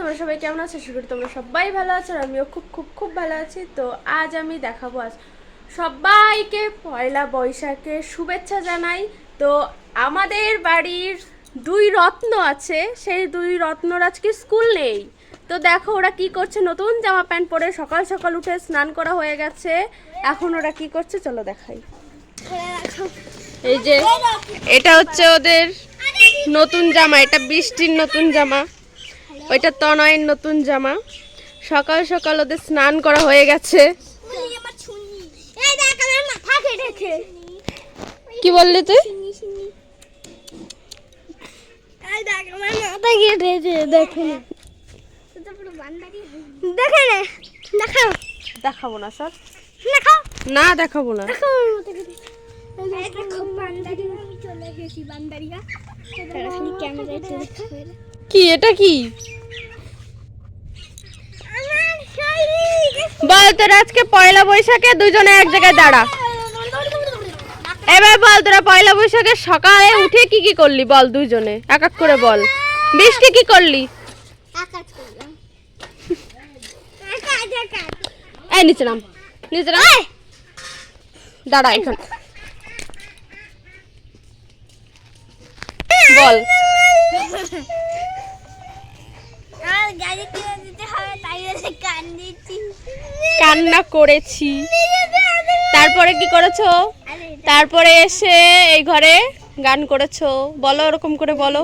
তোমরা সবাই কেমন আছো? আশা তোমরা সবাই ভালো আছো আর আমিও খুব খুব খুব ভালো আছি। তো আজ আমি দেখাবো আজ সবাইকে পয়লা বৈশাখে শুভেচ্ছা জানাই। তো আমাদের বাড়ির দুই রত্ন আছে, সেই দুই রত্নর আজকে স্কুল নেই। তো দেখো ওরা কি করছে? নতুন জামা প্যান্ট পরে সকাল সকাল উঠে স্নান করা হয়ে গেছে। এখন ওরা কি করছে? চলো দেখাই। এই যে, এটা হচ্ছে ওদের নতুন জামা, এটা বৃষ্টির নতুন জামা। ওইটা তনয়ের নতুন জামা। সকাল সকাল ওদের স্নান করা হয়ে গেছে। কি বললি তুই? দেখাবো না স্যার। না দেখাবো না। কি এটা কি? বল তোর আজকে পয়লা বৈশাখে দুজনে এক জায়গায় দাঁড়া। এবার বল তোরা পয়লা বৈশাখে সকালে উঠে কি কি করলি? বল দুজনে, এক এক করে বল। বৃষ্টি কি করলি? এই, নিচে নাম নিচে নাম। দাঁড়া এখন। বল। কান্না করেছি। তারপরে কি করেছ? তারপরে এসে এই ঘরে গান করেছ। বলো, ওরকম করে বলো।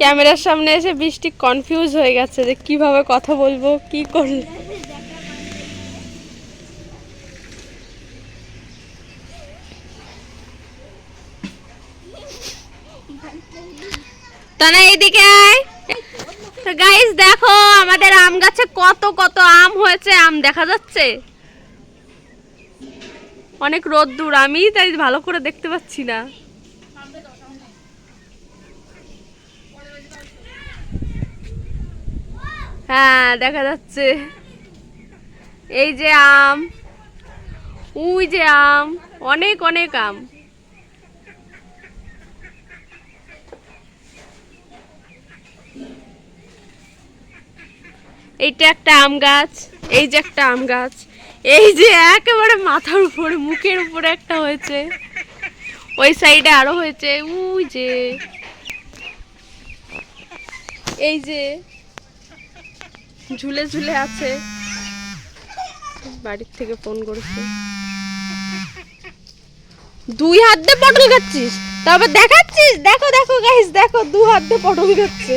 ক্যামেরার সামনে এসে বৃষ্টি কনফিউজ হয়ে গেছে যে কীভাবে কথা বলব, কি করলে? তানা এইদিকে আয়। তো গাইস দেখো, আমাদের আম গাছে কত কত আম হয়েছে, আম দেখা যাচ্ছে? অনেক রোদ্দুর আমি তাই ভালো করে দেখতে পাচ্ছি না। হ্যাঁ দেখা যাচ্ছে। এই যে আম, উই যে আম, অনেক অনেক আম। এইটা একটা আম গাছ, এই যে একটা আম গাছ, এই যে একেবারে মাথার উপরে, মুখের উপরে একটা হয়েছে। ওই সাইডে আরও হয়েছে, উই যে। এই যে ঝুলে ঝুলে আছে। বাড়ির থেকে ফোন করেছে। দুই হাত দিয়ে পটল খাচ্ছিস? তবে দেখাচ্ছিস? দেখো দেখো গাইস দেখো, দু হাত দিয়ে পটল খাচ্ছে।